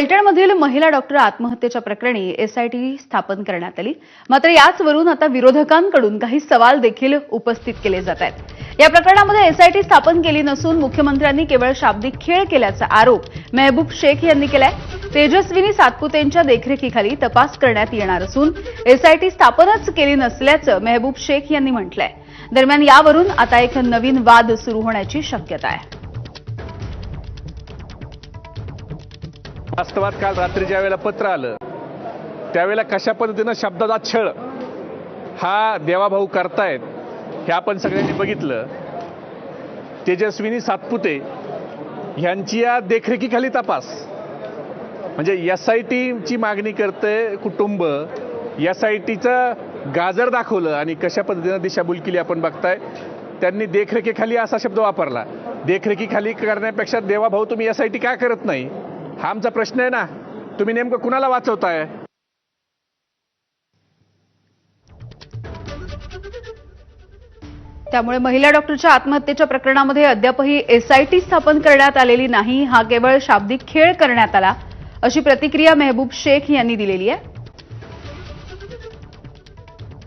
फलटणमधील महिला डॉक्टर आत्महत्येच्या प्रकरणी एसआयटी स्थापन करण्यात आली. मात्र याचवरून आता विरोधकांकडून काही सवाल देखील उपस्थित केले जात आहेत. या प्रकरणामध्ये एसआयटी स्थापन केली नसून मुख्यमंत्र्यांनी केवळ शाब्दिक खेळ केल्याचा आरोप मेहबूब शेख यांनी केलाय. तेजस्विनी सातपुतेंच्या देखरेखीखाली तपास करण्यात येणार असून एसआयटी स्थापनच केली नसल्याचं मेहबूब शेख यांनी म्हटलंय. दरम्यान यावरून आता एक नवीन वाद सुरू होण्याची शक्यता आहे. वास्तवात काल रात्री ज्या वेळेला पत्र आलं त्यावेळेला कशा पद्धतीनं शब्दाचा छळ हा देवाभाऊ करतायत हे आपण सगळ्यांनी बघितलं. तेजस्विनी सातपुते ह्यांची या देखरेखीखाली तपास. म्हणजे एस आय टीची मागणी करते कुटुंब एस आय टीचं गाजर दाखवलं आणि कशा पद्धतीनं दिशाभूल केली आपण बघताय त्यांनी देखरेखीखाली असा शब्द वापरला. देखरेखीखाली करण्यापेक्षा देवाभाऊ तुम्ही एस आय टी का करत नाही? हा आमचा प्रश्न आहे ना. तुम्ही नेमकं कुणाला वाचवताय? त्यामुळे महिला डॉक्टरच्या आत्महत्येच्या प्रकरणामध्ये अद्यापही एसआयटी स्थापन करण्यात आलेली नाही. हा केवळ शाब्दिक खेळ करण्यात आला अशी प्रतिक्रिया मेहबूब शेख यांनी दिलेली आहे.